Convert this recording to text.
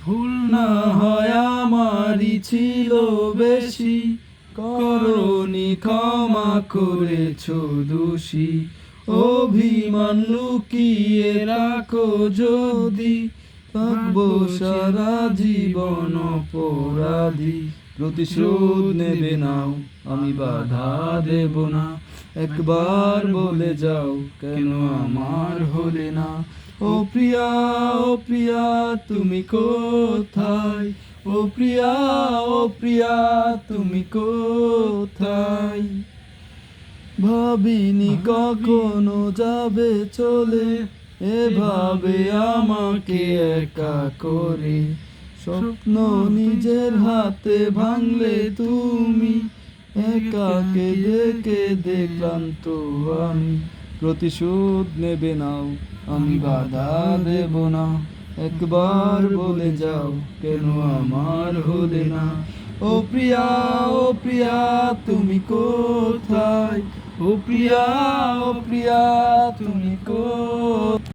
ভুল না হয় আমারই ছিল বেশি। করনি ক্ষমা করেছ দোষী। অভিমান লুকিয়ে রাখো যদি। সারা জীবন অপরাধী। প্রতিশোধ নেবে নাও, আমি বাধা দেব না। একবার বলে যাও কেন আমার হলে না? ও প্রিয়া ও প্রিয়া তুমি কোথায়? ও প্রিয়া ও প্রিয়া তুমি কোথায়? ভাবিনি কখনো যাবে চলে এভাবে আমাকে একা করে। স্বপ্ন নিজের হাতে ভাঙলে তুমি একাকে দেখে দেখলাম তো আমি। প্রতিশোধ নেবে নাও, আমি বাধা দেব না। একবার বলে যাও, কেন আমার হলে না? ও প্রিয়া ও প্রিয়া, তুমি কোথায়? ও প্রিয়া ও প্রিয়া, তুমি কোথায়